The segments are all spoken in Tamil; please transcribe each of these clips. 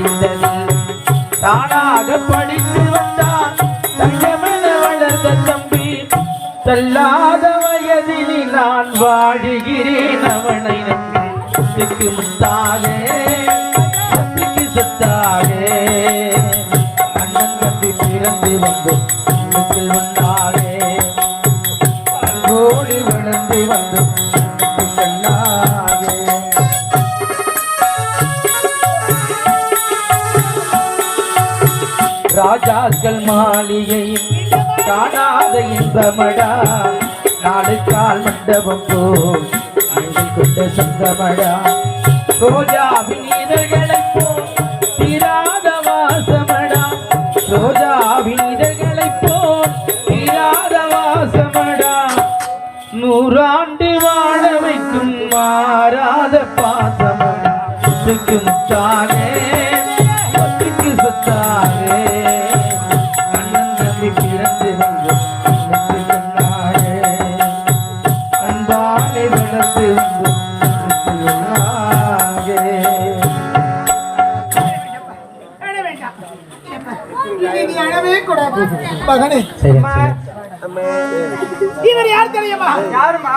பாட்டு தானாக படித்து வந்தான். தங்கமென வளர்ந்த தம்பி தள்ளாத வயதில் நான் வாழுகிறேன் அவனை நம்பிக்கு முத்தாலே முத்தாக சொத்தாலே அண்ணன் தம்பி பிறந்து வந்து ராஜாக்கள் மாளிகை காணாத இன்பமடா. நாளுக்கால் மண்டபம் போல் கொண்ட சொந்தமடா. ரோஜாவின் இதழ்களைப் போல் தீராத வாசமடா. ரோஜாவின் இதழ்களைப் போல் தீராத வாசமடா. நூறாண்டு வாழ வைக்கும் மாறாத பாசமடா. முத்துக்கு முத்தானே மகனே இவர் யார் தெரியுமா? யாருமா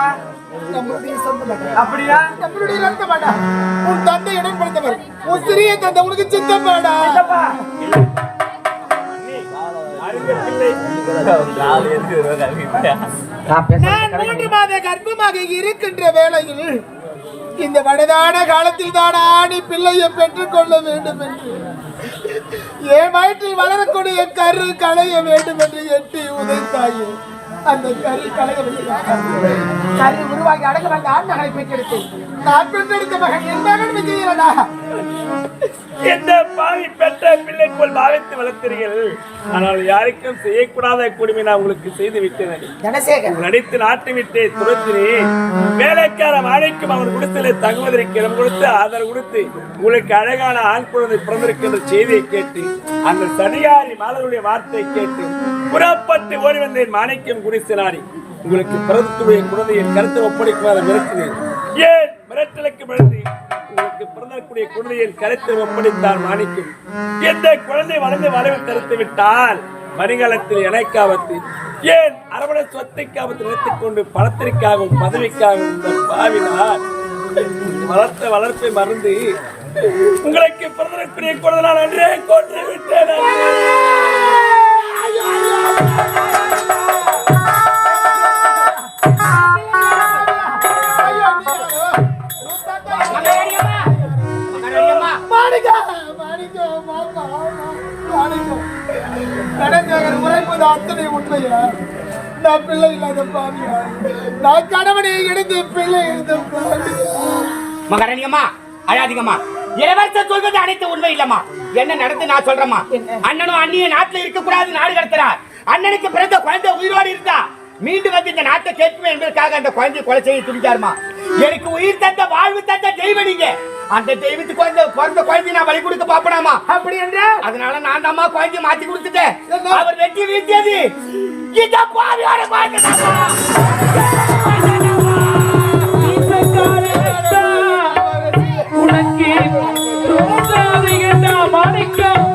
அப்படியா? நம்மளுடைய உன் தந்தை இடம் உன் சிறிய தந்தை உனக்கு சித்தப்பாடா. நான் மூன்று மாத கர்ப்பமாக இருக்கின்ற வேளையில் இந்த வயதான காலத்தில் தானா நீ பிள்ளையை பெற்றுக் கொள்ள வேண்டும் என்று. என் வயிற்றில் வளரக்கூடிய கரு களைய வேண்டும் என்று எட்டி உதைத்தாயே. அந்த கரு களையவில்லை கரு உருவாகி அடங்க ஆண் மகனை பெற்றெடுத்து நான் பெற்றெடுத்த மகன் என் மகன் விஜயனடா. எந்த பாவி பெற்ற பிள்ளை போல் பாவித்து வளர்த்தீர்கள்? ஆனால் யாருக்கும் செய்யக்கூடாத கொடுமை நான் உங்களுக்கு செய்து விட்டேன். நாட்டு விட்டு துரத்தினேன். வேலைக்கார வாழைக்கும் அவர் குடிசையில தங்குவதற்கு இடம் கொடுத்து ஆதரவு கொடுத்து உங்களுக்கு அழகான ஆண் குழந்தை பிறந்திருக்கின்ற செய்தியை கேட்டு அந்த சனியாரி மாணவருடைய வார்த்தையை கேட்டு புறப்பட்டு ஓடி வந்தேன் மாணிக்கம் குடிசினாரி உங்களுக்கு பிறத்துடைய குழந்தையை கருத்து ஒப்படைக்குமாறு மிரட்டினேன் ஏன் மிரட்டலுக்கு மிரட்டி உங்களுக்கு பிறந்தக்கூடிய குழந்தையின் கருத்தை ஒப்படைத்தார் மாணிக்கம். எந்த குழந்தை வளர்ந்து வரவு தடுத்து விட்டால்? வருங்காலத்தில் எனக்காபத்து ஏன் அரவண சொத்தைக்காபத்து நிறுத்திக் கொண்டு பணத்திற்காகவும் பதவிக்காகவும் இந்த பாவினார்? வளர்த்த வளர்ப்பை மறந்து உங்களுக்கு பிறந்தக்கூடிய குழந்தை நான் அன்றே கொன்று விட்டேன். நடந்தவர் உரைப்பது அத்தனை உண்மையா? நான் பிள்ளை இல்லாத பாவியா? நான் கணவனை எடுத்து பிள்ளை எடுத்த மகாராணியம்மா இளவரசர் சொல்வது அனைத்து உண்மை இல்லம்மா. என்ன நடந்து நான் சொல்றேம்மா? அண்ணனும் அண்ணிய நாட்டுல இருக்க கூடாது நாடு கடத்துறார் அண்ணனுக்கு பிறந்த குழந்தை உயிரோடு இருந்தா மீண்டும் வந்து இந்த நாட்டை கேட்குமே என்பதற்காக அந்த குழந்தையை கொலை செய்ய துணிச்சாருமா எனக்கு உயிர் தந்த வாழ்வு தந்த தெய்வம் நீங்க. அந்த தெய்வத்துக்கு வந்து பிறந்த குழந்தை நான் வழி கொடுக்க பாப்பனாமா அப்படி என்று? அதனால நான் தாம்மா குழந்தைய மாத்தி கொடுத்துட்டேன். அவர் வெட்டி வீழ்த்தியது. இந்த பாவியோட குழந்தை மாணிக்கம்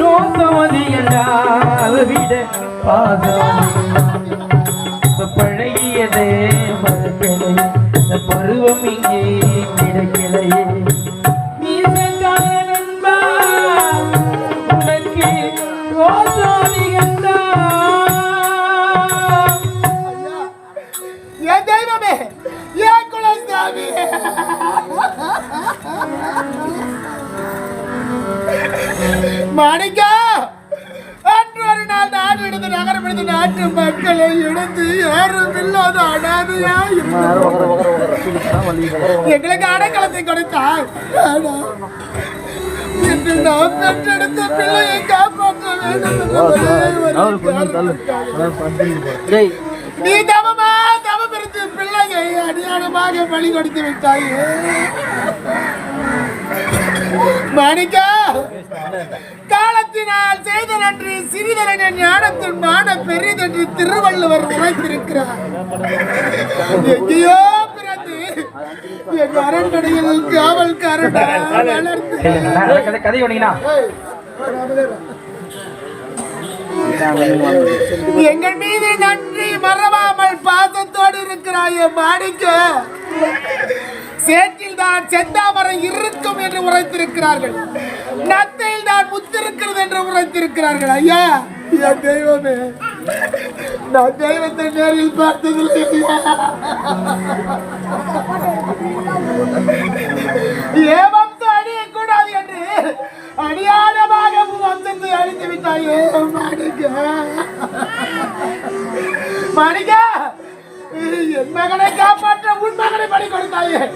ரோசமதிகண்டா விட பாதம் பழகியதே மறுக்கலை பருவம் இங்கே கிடைக்கலையே. நீ தவமா என்ற ஒரே பிள்ளையை அடியானமாக பலி கொடுத்து விட்டாய் மாணிக்கா காலத்தினால் செய்த நன்றி சிறிதரன ஞானத்தின் மான பெரிதென்று திருவள்ளுவர் உழைத்திருக்கிறார் எங்கேயோ பிறந்து என் அரண்மனையில் காவல்காரன் வளர்ந்து கதை கதை எங்கள் மீது நன்றி மறவாமல் பாசத்தோடு இருக்கிறாய் மாணிக்க. சேற்றில் தான் செந்தாமரம் இருக்கும் என்று உரைத்திருக்கிறார்கள். நத்தையில் தான் முத்திருக்கிறது என்று உரைத்திருக்கிறார்கள். ஐயா என் தெய்வமே நான் தெய்வத்தை நேரில் பார்த்ததில்லை ஐயா.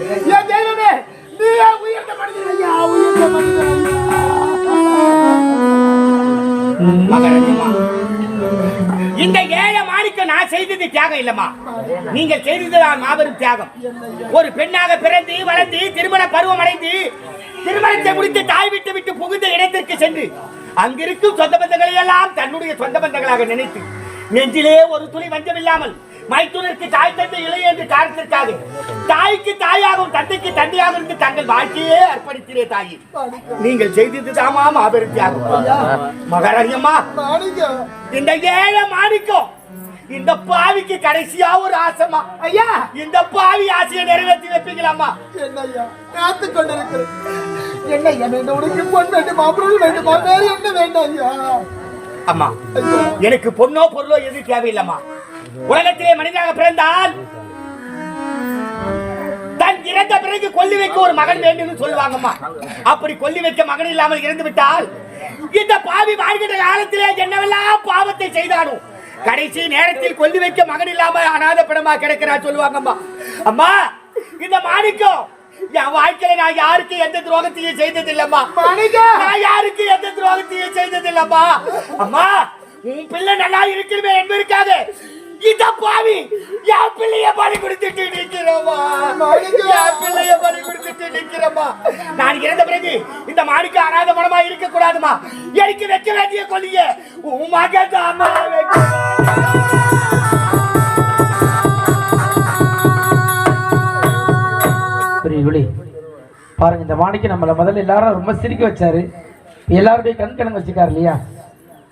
என் தெய்வமே நீ உயர்ந்த மனிதன் ஐயா உயர்ந்த மனிதன் இந்த ஏழை மாணிக்க நான் செய்தது தியாகம் இல்லம்மா. நீங்கள் செய்தது நான் மாபெரும் தியாகம். ஒரு பெண்ணாக பிறந்து வளர்ந்து திருமண பருவம் அடைந்து திருமணத்தை முடித்து தாய் விட்டு விட்டு புகுந்த இடத்திற்கு சென்று அங்கிருக்கும் சொந்த பந்தங்களை எல்லாம் தன்னுடைய சொந்த பந்தங்களாக நினைத்து நெஞ்சிலே ஒரு துளி வஞ்சம் இல்லாமல் மைத்துனருக்கு தாய் தந்தை இல்லை என்று காரணத்திற்காக. தாய்க்கு தாயாகவும் தந்தைக்கு தந்தையாக இருந்து தங்கள் வாழ்க்கையே அர்ப்பணித்திரே தாயி. நீங்கள் செய்தது தாமா மாபெரும் தியாகம்? இந்த ஏழை மாணிக்கம் இந்த பாவிக்கு கடைசியா ஒரு ஆசைமா ஐயா. இந்த பாவி ஆசையை நிறைவேற்றி வைப்பீங்களாம்மா. என்ன ஐயா காத்து கொண்டிருக்கிறேன் என்ன வேண்டும் உனக்கு பொன் வேண்டுமா பொருள் வேண்டுமா வேறு என்ன வேண்டும் ஐயா? அம்மா எனக்கு பொண்ணோ பொருளோ எது தேவையில்லைம்மா. உலகத்திலே மனிதனாக பிறந்தால் தன் இறந்த பிறகு கொல்லி வைக்க ஒரு மகன் வேண்டும்னு சொல்லுவாங்கம்மா. அப்படி கொல்லி வைக்க மகன் இல்லாமல் இறந்து விட்டால் இந்த பாவி வாழ்கின்ற காலத்திலே என்னவெல்லாம் பாவத்தை செய்தானோ? கடைசி நேரத்தில் கொல்லி வைக்க மகன் இல்லாம அநாத படமா கிடக்கிறா சொல்லுவாங்கம்மா. அம்மா இந்த மாணிக்கம் என் வாழ்க்கையில நான் யாருக்கு எந்த துரோகத்தையும் செய்ததில்லம்மா. மாணிக்கா! நான் யாருக்கு எந்த துரோகத்தையும் செய்ததில்லம்மா. அம்மா உன் பிள்ளை நல்லா இருக்கணுமே என்பதற்காக இந்த பாவி என் பிள்ளைய பறி கொடுத்துட்டு நிக்கிறோமா! என் பிள்ளைய பறி கொடுத்துட்டு நிக்கிறோமா நான் இறந்த பிறகு இந்த மாணிக்க அனாத மனமா இருக்க கூடாதுமா எனக்கு வைக்க வேண்டிய கொள்ளிய உன் மகன் பிரியர்களே பாருங்க இந்த மாணிக்கு நம்மளை முதல்ல எல்லாரும் ரொம்ப சிரிக்க வச்சாரு. எல்லாருடைய கண் கலங்க வச்சுக்காரு இல்லையா?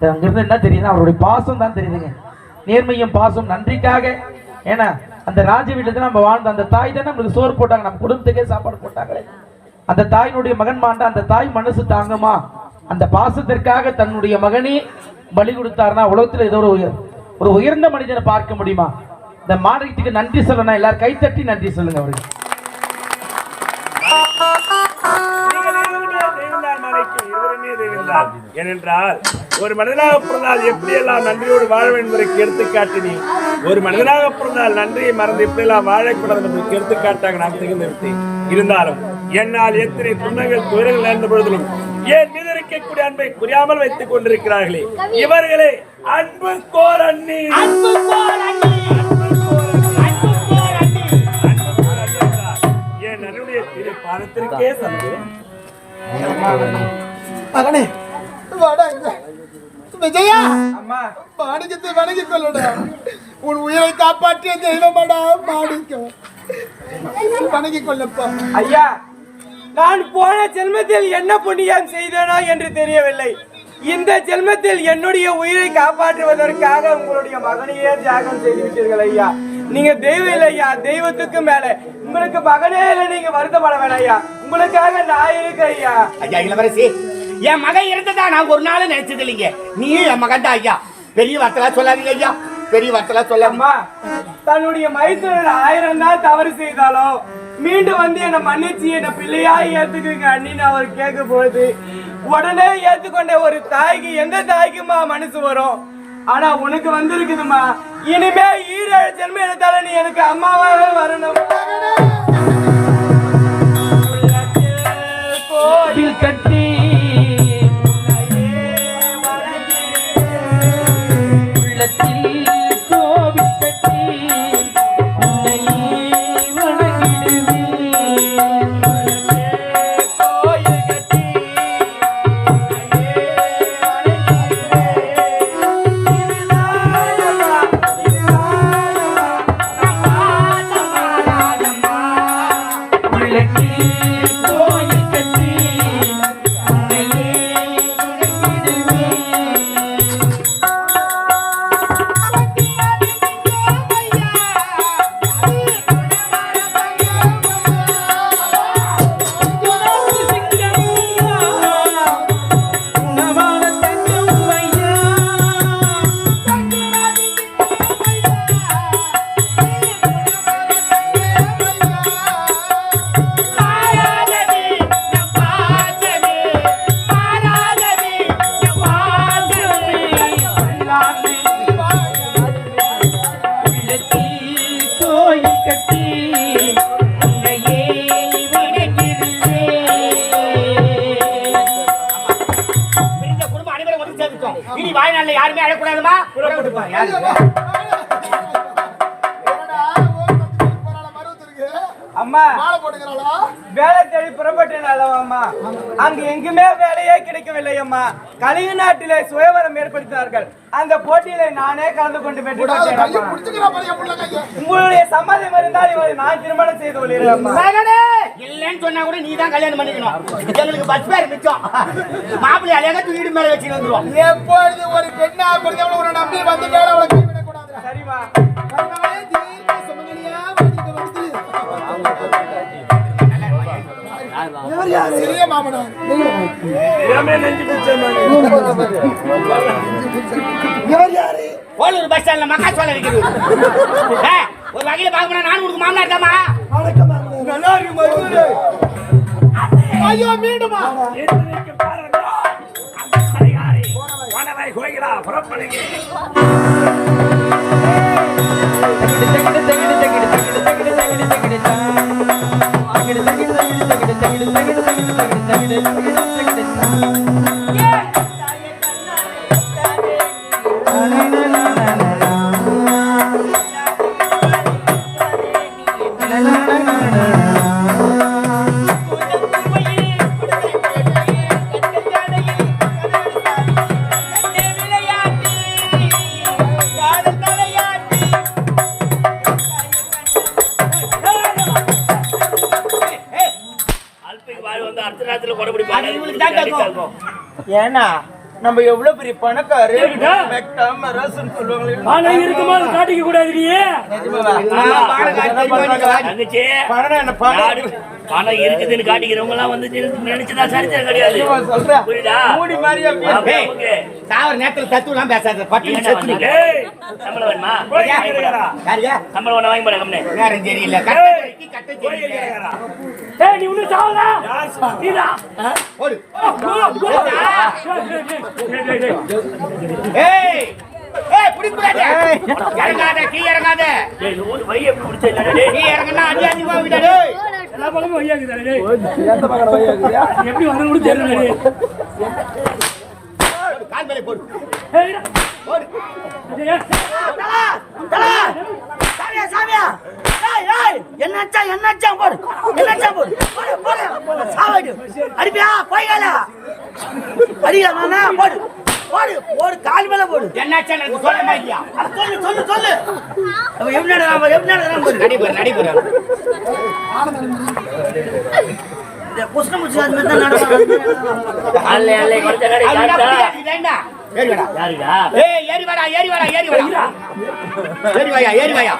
அங்கிருந்து என்ன தெரியுதுன்னா அவருடைய பாசம் தான் தெரியுதுங்க. நேர்மையும் பாசம் நன்றிக்காக. ஏன்னா அந்த ராஜ வீட்டுல நம்ம வாழ்ந்த அந்த தாய் தானே நம்மளுக்கு சோறு போட்டாங்க. நம்ம குடும்பத்துக்கே சாப்பாடு போட்டாங்களே. அந்த தாயினுடைய மகன் மாண்டா அந்த தாய் மனசு தாங்குமா? அந்த பாசத்திற்காக தன்னுடைய மகனே பலி கொடுத்தாருன்னா உலகத்துல ஏதோ ஒரு உயர் ஒரு உயர்ந்த மனிதனை பார்க்க முடியுமா? இந்த மாநிலத்துக்கு நன்றி சொல்லணும். எல்லாரும் கைத்தட்டி நன்றி சொல்லுங்க அவருக்கு. தெய்வம்தான். ஏனென்றால் ஒரு மனிதனாக பிறந்தால் எப்படியெல்லாம் நன்றியோடு வாழ வேண்டும் என்பதற்கு எடுத்துக்காட்டினி. ஒரு மனிதனாக பிறந்தால் நன்றியை மறந்து எப்படியெல்லாம் வாழக்கூடாது என்பதற்கு எடுத்துக்காட்டாக நான் திகழ்ந்து விட்டேன். இருந்தாலும் என்னால் எத்தனை துன்பங்கள் துயரங்கள் நேர்ந்த பொழுதிலும் என் மீது இருக்கக்கூடிய அன்பை புரியாமல் வைத்துக் கொண்டிருக்கிறார்களே? இவர்களே அன்பு கோர் அண்ணி. அன்பு கோர் அண்ணி. என் திரு பாதத்திற்கே சந்தோஷம் மகனே வாடா இங்க. விஜயா அம்மா. மாணிக்கத்தை வணங்கிக் கொள்ளடா உன் உயிரை காப்பாற்றிய தெய்வமடா மாணிக்கம் வணங்கிக் கொள்ளப்பா ஐயா நான் போன ஜென்மத்தில் என்ன புண்ணியம் செய்தேனோ என்று தெரியவில்லை. இந்த ஜென்மத்தில் என்னுடைய உயிரை காப்பாற்றுவதற்காக உங்களுடைய மகனையே தியாகம் செய்து விட்டீர்கள் ஐயா. நீங்க தெய்வம் இல்லை ஐயா. தெய்வத்துக்கு மேல உங்களுக்கு மகனே இல்லை நீங்க வருத்தப்பட வேணாம் ஐயா. உங்களுக்காக நான் இருக்கேன் ஐயா. ஐயா இளவரசி என் மகன் இருந்ததா நான் ஒரு நாள் நினைச்சது இல்லைங்க. நீ என் மகன் தான் ஐயா. பெரிய வார்த்தைலாம் சொல்லாதீங்க ஐயா. பெரிய வார்த்தைலாம் சொல்லாம தன்னுடைய மைத்துனர் ஆயிரம் தான் தவறு செய்தாலும் மீண்டும் வந்து என்னை மன்னிச்சு என்னை பிள்ளையா ஏத்துக்குங்க அண்ணின்னு அவர் கேட்கும் பொழுது உடனே ஏத்துக்கொண்ட ஒரு தாய்க்கு எந்த தாய்க்குமா மனசு வரும்? ஆனா உனக்கு வந்திருக்குதுமா இனிமே ஈரேழு ஜென்மம் எடுத்தாலும் நீ எனக்கு அம்மாவாவே வரணும். கோவில் கட்டி அம்மா? வேலை தேடி புறப்பட்டேன் அம்மா. அங்கு எங்குமே வேலையே கிடைக்கவில்லை அம்மா. கலிங்க நாட்டிலே சுயவரம் ஏற்படுத்தினார்கள். அந்த போட்டியில நானே கலந்து கொண்டு வெற்றி. உங்களுடைய சம்மதம் இருந்தால் இவரை நான் திருமணம் செய்து கொள்கிறேன் இல்லைன்னு சொன்னா கூட நீ தான் கல்யாணம் பண்ணிக்கணும். எங்களுக்கு பஸ் பேர் மிச்சம். மாப்பிள்ளை அழகா தூக்கிட்டு மேல வச்சு வந்துருவோம். எப்பொழுது ஒரு பெண்ணா பிறந்தவளை உன்னை நம்பி அவளை சிறிய மாமனார். இவர் யாரு? போலூர் பஸ் ஸ்டாண்ட்ல மக்கா சொல்ல வைக்கிறது ஏய், ஒரு வகையில பார்க்கணும் நான் உனக்கு மாமனார் தாமா நல்லா இருக்கு மருமகளே. ஐயோ மீண்டுமா. எதிரிக்கு தகிடு தகிடு தகிடு தகிடு தகிடு தகிடு ஏன்னா நம்ம எவ்வளவு பெரிய பணக்காரு. மெக்காம ரசம் சொல்லுவாங்களே. ஆனா இருக்கும்போது காட்டிக்க கூடாது நீ பணம் பணம் என்ன பணம் நாடு பணம் இருக்குதுன்னு காட்டிக்கிறவங்க எல்லாம் வந்து நினைச்சுதான் சரித்திரம் கிடையாது. புரியுதா? மூடி மாதிரியா ஏய். சாவர நேரத்துல தத்துவம் பேசாத. பட்டு? ஏய், சம்பளம் வேணுமா? சம்பளம் ஒண்ணு வாங்கி போட கம்னே. நேரம் சரியில்லை. ஏய்! நீ இன்னும் சாவல. ஏய் ஏய் இறங்காத கீ இறங்காத. பிடிச்ச இல்லடா, டேய். கீ இறங்குனா அடி டேய். எல்லா பக்கமும் வழியா எப்படி டேய். கூட தெரியல டேய். கால் மேலே போடு ஏய், போடு சாமியா சாமியா ஏய் ஏய் போடு என்னச்சா போடு போடு போடு சாவடு அடிப்பியா போய்கால அடிக்கலாமா போடு. போடு போடு கால் மேல போடு. என்னாச்சு எனக்கு சொல்ல மாட்டியா? சொல்லு சொல்லு சொல்லு. எப்படி நடக்கிறான் எப்படி நடக்கிறான் பாரு நடிபர் நடிபர் இந்த புஷ்ண முச்சி அது மாதிரி தான் நடக்கிறான் அல்லை, அல்லை, கொடுத்த கடை காட்டா. ஏறி வாடா. யாருடா? ஏய் ஏறி வாடா ஏறி வாடா ஏறி வாடா. ஏறி வாயா ஏறி வாயா.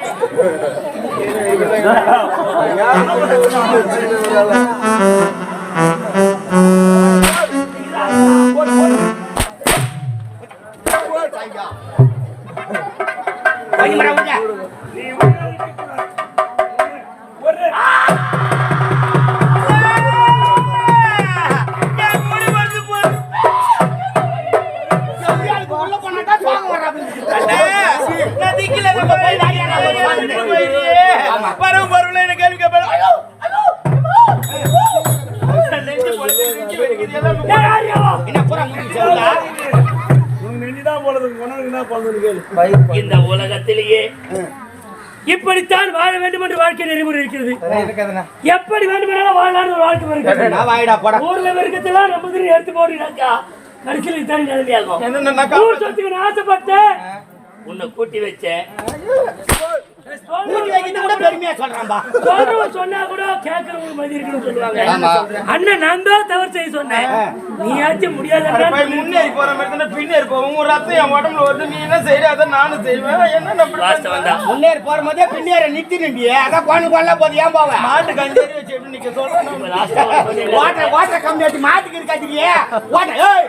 இந்த உலகத்திலேயே இப்படித்தான் வாழ வேண்டும் என்று வாழ்க்கை நெறிமுறை இருக்கிறது. எப்படி வேண்டுமானாலும் வாழலாம் ஒரு வாழ்க்கை இருக்கிறது நான் வாயிடா போடா. ஊர்ல இருக்கிறதெல்லாம் நம்ம திரும்பி எடுத்து போடுனாக்கா கடைசியில் இதான் நிலைமையாகும் ஊர் சொத்துக்கு நான் ஆசைப்பட்டேன் உன்னை கூட்டி வச்சேன். மூடி வைக்கிறது கூட பெருமையா சொல்றான்பா. சொல்றவன் சொன்னா கூட கேட்கறவங்க மதி இருக்குன்னு சொல்லுவாங்க. ஆமா. அண்ணன் நான் தான் தவறு செய்ய சொன்னேன். நீயாச்சும் முடியாத முன்னேறி போற மாதிரி தானே பின்னேறி போவோம். ரத்தம் என் உடம்புல வருது. நீ என்ன செய்யற அதை நானும் செய்வேன். என்ன நம்ம முன்னேறி போற போதே பின்னேற நிறுத்தினுண்டி அதான் கொண்டு கொள்ள போது ஏன் போவேன் மாட்டு கஞ்சேரி வச்சு எப்படி நிக்க சொல்றேன்? வாட்டர் வாட்டர் கம்மி ஆச்சு மாட்டுக்கு இருக்காதுக்கு வாட்டர் ஏய்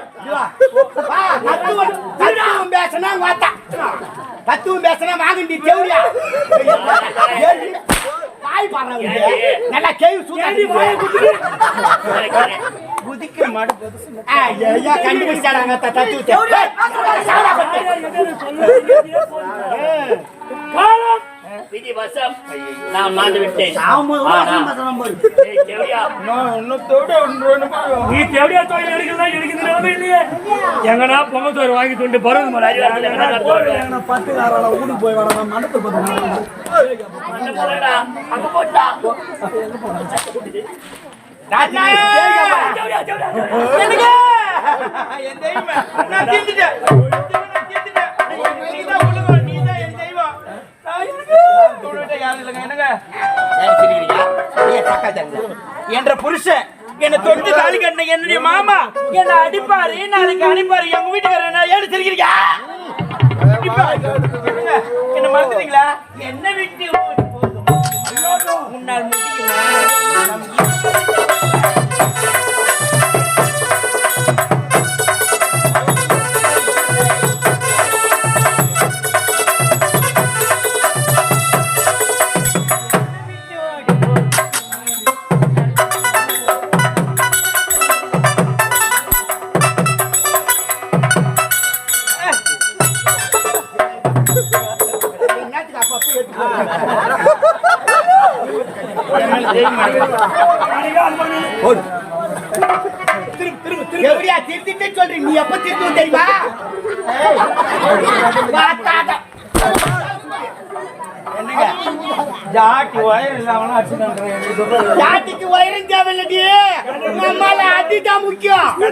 தத்துவம் பேசினா தத்துவம் பேசினா வாங்கண்டி தேவையா வாய் நல்லா குத்திட்டு? தத்துவத்தை ஏய், சாடா பட்டு. யார் யார் எதை எதை சொல்லுறது? காலம் விதி வசம் நான் மாண்டு விட்டேன் நீ தேவடியா தொழில் எடுக்கிறதா? எடுக்கிறது நிலைமை இல்லையே. பொங்க சோறு வாங்கி தொண்டு. என் தெய்வமே. நான். நான் தீர்த்துட்டேன். நீதான் ஒழுங்கா, நீதான் என் தெய்வம். நான் இருக்கு. உன்கிட்ட யாரும் இல்லைங்க, என்னங்க? ஏன் சிரிக்கிறீங்க? ஏன் சக்கா தருங்க? என்ற புருஷன் என்னை தொட்டு தாலி கட்டின என்னுடைய மாமா என்ன அடிப்பாரு நாளைக்கு அனுப்பாரு? எங்க வீட்டுக்காரர் என்ன அடிப்பாரு. என்னங்க, என்ன மறந்துட்டீங்களா? என்ன விட்டு. உன்னால் முடியுமா? ஜாதிக்கு உயரம் தேவையில்லடி. நம்மால அதுதான் முக்கியம்.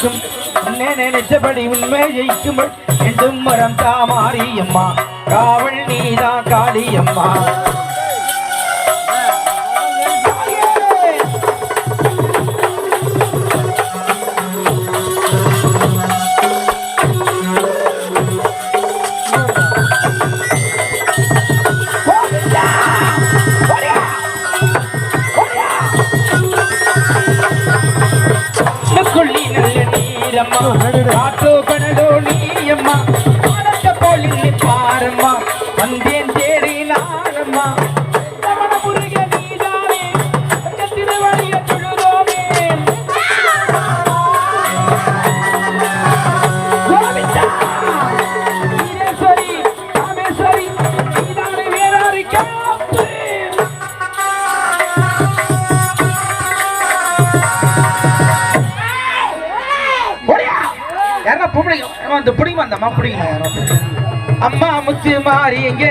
நினைக்கும். வைக்கும் உன்னை நினைச்சபடி உண்மை ஜெயிக்கும் என்றும் மரம் தாமாரியம்மா காவல் நீதான் காளியம்மா நல்ல நீரம்மா காட்டோ மாறி எங்க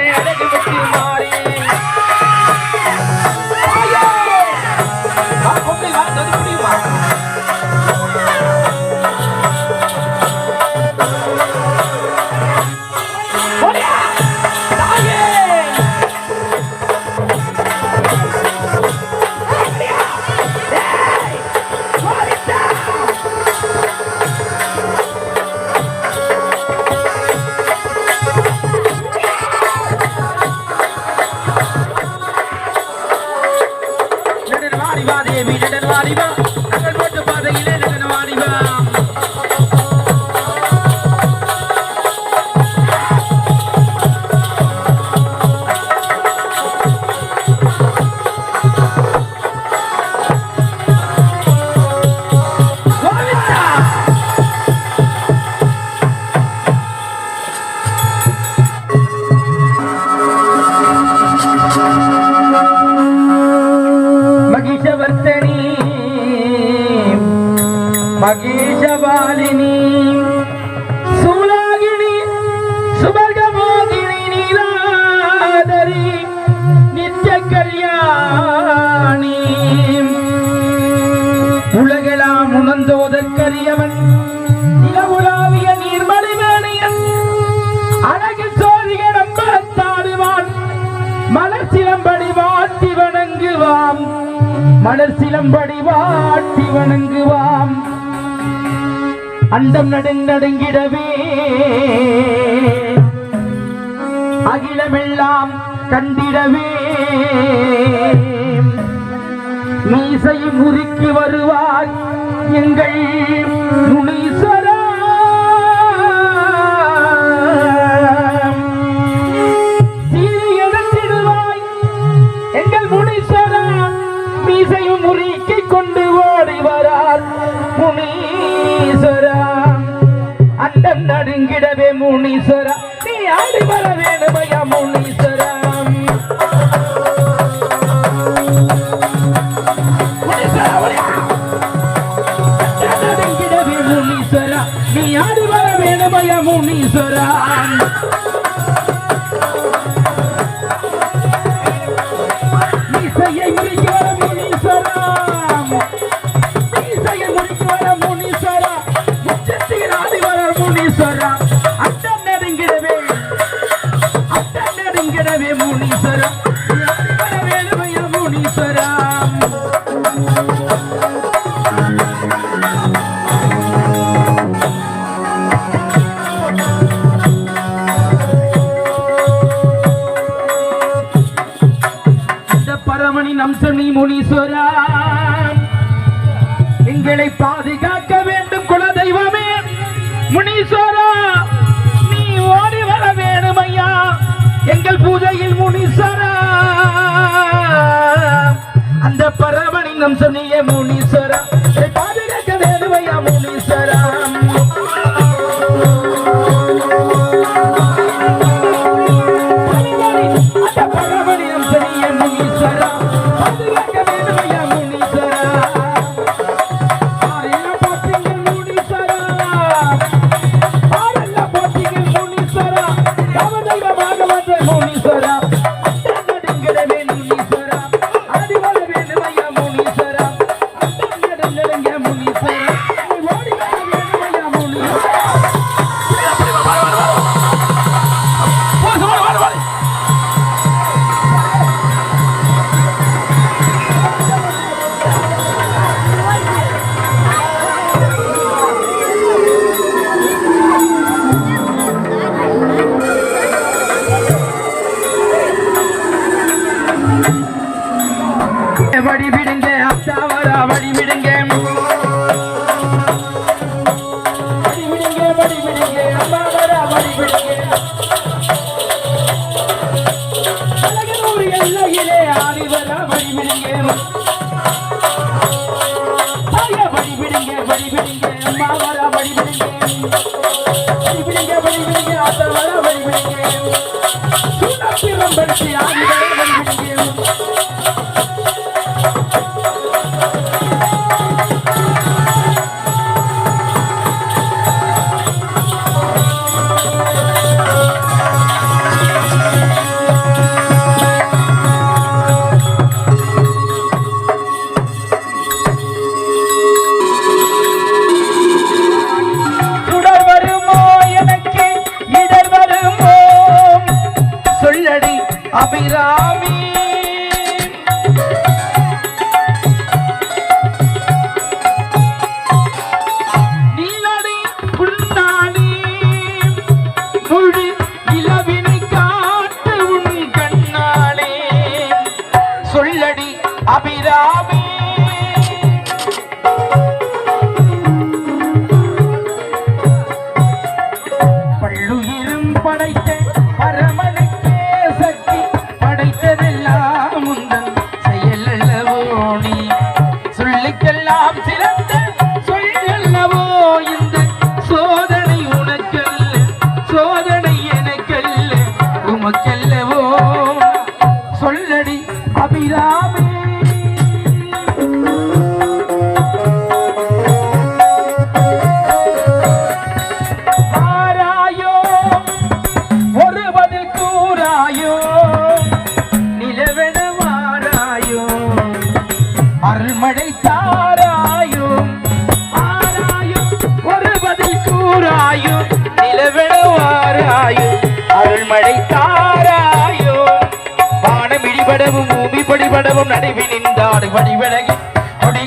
ദേശപാലിനി സൂലാഗിണി സുവർഗമോഹിനി നീലാദരി നിത്യ കല്യാണി ഉലകലാം ഉണർന്നോതற்கரியவன் நிலவுலாவிய நீர்மலை வேணையன் அழகு சோழிய நம்பத்தாடுவான் மலர் சிலம்படி வாட்டி வணங்குவான் மலர் சிலம்படி அண்டம் நடுநடுங்கிடவே அகிலமெல்லாம் கண்டிடவே. மீசையும் முறுக்கி வருவார் எங்கள் முனீஸ்வரர் சனி முனீஸ்வரா எங்களை பாதுகாக்க வேண்டும் குலதெய்வமே. முனீஸ்வரா நீ ஓடி வர வேணும் ஐயா. எங்கள் பூஜையில் முனீஸ்வரா. அந்த பரவனின் அம்சம் நீயே முனீஸ்வரா. ధన్యముని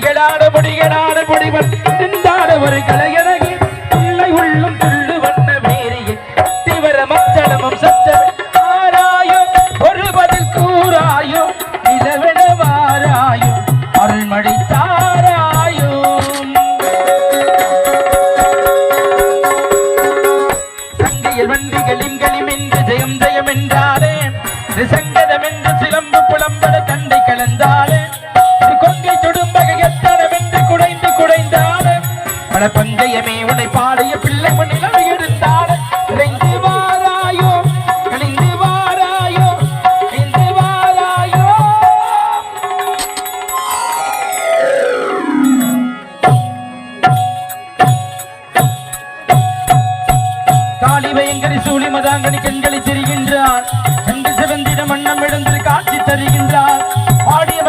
பொடிகளாட பொடிகளாட பொடிவன் நின்றாட ஒரு கலையழகி பிள்ளை உள்ளும் உன்னை பாடிய பிள்ளை மண்ணில் எடுத்தாள். இணைந்து வாராயோ இணைந்து வாராயோ இணைந்து வாராயோ. காளி பயங்கரி சூழி மதாங்கனி கண்களை தெரிகின்றார். கண்டு சிவந்திட மன்னம் எழுந்து காட்சி தருகின்றார். பாடிய